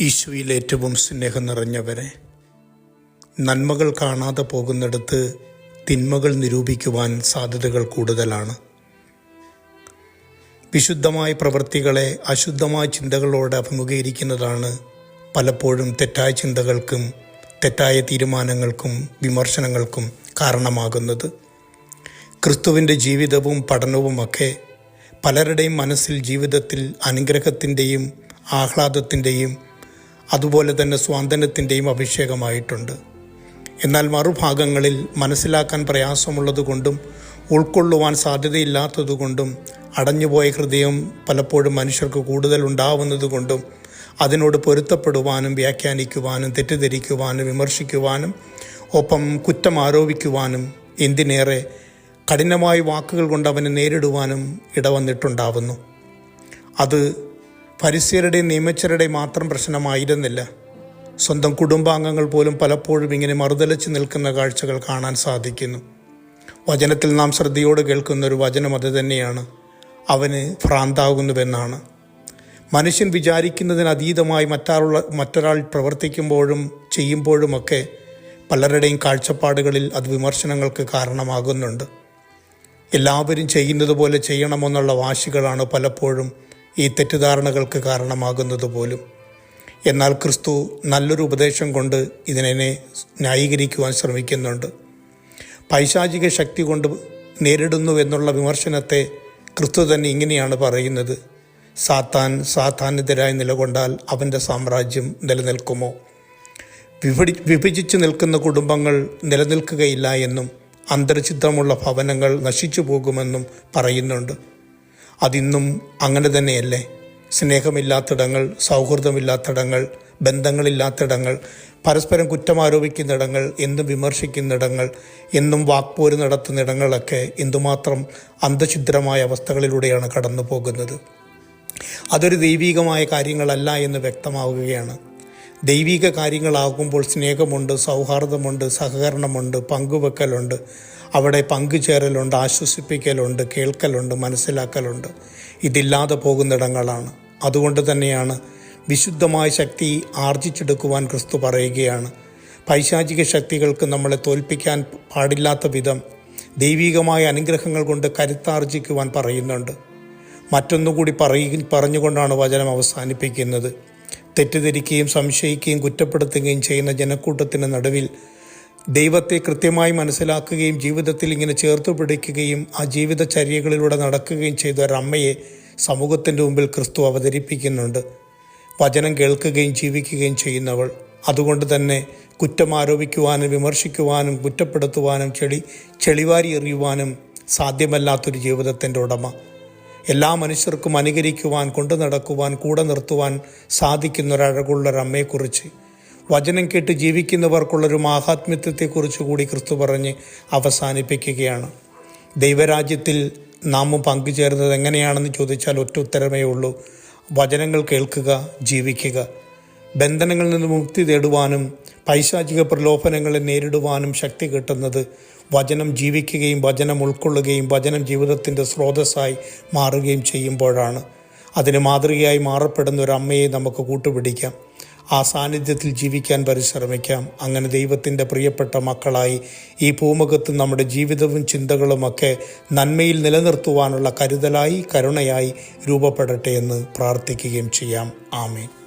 ഈശോയിൽ ഏറ്റവും സ്നേഹം നിറഞ്ഞവരെ നന്മകൾ കാണാതെ പോകുന്നിടത്ത് തിന്മകൾ നിരൂപിക്കുവാൻ സാധ്യതകൾ കൂടുതലാണ്. വിശുദ്ധമായ പ്രവൃത്തികളെ അശുദ്ധമായ ചിന്തകളോട് അഭിമുഖീകരിക്കുന്നതാണ് പലപ്പോഴും തെറ്റായ ചിന്തകൾക്കും തെറ്റായ തീരുമാനങ്ങൾക്കും വിമർശനങ്ങൾക്കും കാരണമാകുന്നത്. ക്രിസ്തുവിന്റെ ജീവിതവും പഠനവുമൊക്കെ പലരുടെയും മനസ്സിൽ ജീവിതത്തിൽ അനുഗ്രഹത്തിന്റെയും ആഹ്ലാദത്തിന്റെയും അതുപോലെ തന്നെ സ്വാതന്ത്ര്യത്തിന്റെയും അഭിഷേകമായിട്ടുണ്ട്. എന്നാൽ മറുഭാഗങ്ങളിൽ മനസ്സിലാക്കാൻ പ്രയാസമുള്ളതുകൊണ്ടും ഉൾക്കൊള്ളുവാൻ സാധ്യതയില്ലാത്തതുകൊണ്ടും അടഞ്ഞുപോയ ഹൃദയം പലപ്പോഴും മനുഷ്യർക്ക് കൂടുതൽ ഉണ്ടാവുന്നതുകൊണ്ടും അതിനോട് പൊരുത്തപ്പെടുവാനും വ്യാഖ്യാനിക്കുവാനും തെറ്റിദ്ധരിക്കുവാനും വിമർശിക്കുവാനും ഒപ്പം കുറ്റം ആരോപിക്കുവാനും എന്തിനേറെ കഠിനമായ വാക്കുകൾ കൊണ്ട് അവനെ നേരിടുവാനും ഇടവന്നിട്ടുണ്ടാവുന്നു. അത് പരിസരയുടെയും നിയമച്ചരുടെയും മാത്രം പ്രശ്നമായിരുന്നില്ല. സ്വന്തം കുടുംബാംഗങ്ങൾ പോലും പലപ്പോഴും ഇങ്ങനെ മറുതലച്ച് നിൽക്കുന്ന കാഴ്ചകൾ കാണാൻ സാധിക്കുന്നു. വചനത്തിൽ നാം ശ്രദ്ധയോട് കേൾക്കുന്ന ഒരു വചനം അത് തന്നെയാണ്. അവന് ഭ്രാന്താകുന്നുവെന്നാണ്. മനുഷ്യൻ വിചാരിക്കുന്നതിന് അതീതമായി മറ്റാളുള്ള മറ്റൊരാൾ പ്രവർത്തിക്കുമ്പോഴും ചെയ്യുമ്പോഴുമൊക്കെ പലരുടെയും കാഴ്ചപ്പാടുകളിൽ അത് വിമർശനങ്ങൾക്ക് കാരണമാകുന്നുണ്ട്. എല്ലാവരും ചെയ്യുന്നത് പോലെ ചെയ്യണമെന്നുള്ള വാശികളാണ് പലപ്പോഴും ഈ തെറ്റിദ്ധാരണകൾക്ക് കാരണമാകുന്നത് പോലും. എന്നാൽ ക്രിസ്തു നല്ലൊരു ഉപദേശം കൊണ്ട് ഇതിനെ ന്യായീകരിക്കുവാൻ ശ്രമിക്കുന്നുണ്ട്. പൈശാചിക ശക്തി കൊണ്ട് നേരിടുന്നു എന്നുള്ള വിമർശനത്തെ ക്രിസ്തു തന്നെ ഇങ്ങനെയാണ് പറയുന്നത്. സാത്താൻ സാധാന്യതരായി നിലകൊണ്ടാൽ അവന്റെ സാമ്രാജ്യം നിലനിൽക്കുമോ? വിഭടി വിഭജിച്ചു നിൽക്കുന്ന കുടുംബങ്ങൾ നിലനിൽക്കുകയില്ല എന്നും അന്തർചിത്രമുള്ള ഭവനങ്ങൾ നശിച്ചു പോകുമെന്നും പറയുന്നുണ്ട്. അതിന്നും അങ്ങനെ തന്നെയല്ലേ? സ്നേഹമില്ലാത്തിടങ്ങൾ സൗഹൃദമില്ലാത്തിടങ്ങൾ ബന്ധങ്ങളില്ലാത്തിടങ്ങൾ പരസ്പരം കുറ്റം ആരോപിക്കുന്നിടങ്ങൾ എന്നും വിമർശിക്കുന്നിടങ്ങൾ എന്നും വാക്പോര് നടത്തുന്നിടങ്ങളൊക്കെ എന്തുമാത്രം അന്ധഛിദ്രമായ അവസ്ഥകളിലൂടെയാണ് കടന്നു പോകുന്നത് അതൊരു ദൈവീകമായ കാര്യങ്ങളല്ല എന്ന് വ്യക്തമാവുകയാണ്. ദൈവിക കാര്യങ്ങളാകുമ്പോൾ സ്നേഹമുണ്ട് സൗഹാർദ്ദമുണ്ട് സഹകരണമുണ്ട് പങ്കുവെക്കലുണ്ട്. അവിടെ പങ്കുചേരലുണ്ട് ആശ്വസിപ്പിക്കലുണ്ട് കേൾക്കലുണ്ട് മനസ്സിലാക്കലുണ്ട്. ഇതില്ലാതെ പോകുന്നിടങ്ങളാണ്. അതുകൊണ്ട് തന്നെയാണ് വിശുദ്ധമായ ശക്തി ആർജിച്ചെടുക്കുവാൻ ക്രിസ്തു പറയുകയാണ്. പൈശാചിക ശക്തികൾക്ക് നമ്മളെ തോൽപ്പിക്കാൻ പാടില്ലാത്ത വിധം ദൈവികമായ അനുഗ്രഹങ്ങൾ കൊണ്ട് കരുത്താർജിക്കുവാൻ പറയുന്നുണ്ട്. മറ്റൊന്നുകൂടി പറയ പറഞ്ഞുകൊണ്ടാണ് വചനം അവസാനിപ്പിക്കുന്നത്. തെറ്റിദ്ധരിക്കുകയും സംശയിക്കുകയും കുറ്റപ്പെടുത്തുകയും ചെയ്യുന്ന ജനക്കൂട്ടത്തിന് നടുവിൽ ദൈവത്തെ കൃത്യമായി മനസ്സിലാക്കുകയും ജീവിതത്തിൽ ഇങ്ങനെ ചേർത്ത് പിടിക്കുകയും ആ ജീവിതചര്യകളിലൂടെ നടക്കുകയും ചെയ്ത ഒരമ്മയെ സമൂഹത്തിന്റെ മുമ്പിൽ ക്രിസ്തു അവതരിപ്പിക്കുന്നുണ്ട്. വചനം കേൾക്കുകയും ജീവിക്കുകയും ചെയ്യുന്നവൾ. അതുകൊണ്ട് തന്നെ കുറ്റം ആരോപിക്കുവാനും വിമർശിക്കുവാനും കുറ്റപ്പെടുത്തുവാനും ചെളി ചെളിവാരി എറിയുവാനും സാധ്യമല്ലാത്തൊരു ജീവിതത്തിന്റെ ഉടമ. എല്ലാ മനുഷ്യർക്കും അനുകരിക്കുവാൻ കൊണ്ടു നടക്കുവാൻ കൂടെ നിർത്തുവാൻ സാധിക്കുന്ന ഒരഴകുള്ളൊരമ്മയെക്കുറിച്ച് വചനം കേട്ട് ജീവിക്കുന്നവർക്കുള്ളൊരു മാഹാത്മ്യത്വത്തെക്കുറിച്ച് കൂടി ക്രിസ്തു പറഞ്ഞ് അവസാനിപ്പിക്കുകയാണ്. ദൈവരാജ്യത്തിൽ നാമും പങ്കുചേരുന്നത് എങ്ങനെയാണെന്ന് ചോദിച്ചാൽ ഒറ്റ ഉത്തരമേ ഉള്ളൂ. വചനങ്ങൾ കേൾക്കുക ജീവിക്കുക. ബന്ധനങ്ങളിൽ നിന്ന് മുക്തി തേടുവാനും പൈശാചിക പ്രലോഭനങ്ങളെ നേരിടുവാനും ശക്തി കിട്ടുന്നത് വചനം ജീവിക്കുകയും വചനം ഉൾക്കൊള്ളുകയും വചനം ജീവിതത്തിന്റെ സ്രോതസ്സായി മാറുകയും ചെയ്യുമ്പോഴാണ്. അതിന് മാതൃകയായി മാറപ്പെടുന്ന ഒരു അമ്മയെ നമുക്ക് കൂട്ടുപിടിക്കാം. ആ സാന്നിധ്യത്തിൽ ജീവിക്കാൻ പരിശ്രമിക്കാം. അങ്ങനെ ദൈവത്തിന്റെ പ്രിയപ്പെട്ട മക്കളായി ഈ ഭൂമുഖത്ത് നമ്മുടെ ജീവിതവും ചിന്തകളുമൊക്കെ നന്മയിൽ നിലനിർത്തുവാനുള്ള കരുതലായി കരുണയായി രൂപപ്പെടട്ടെ എന്ന് പ്രാർത്ഥിക്കുകയും ചെയ്യാം. ആമേൻ.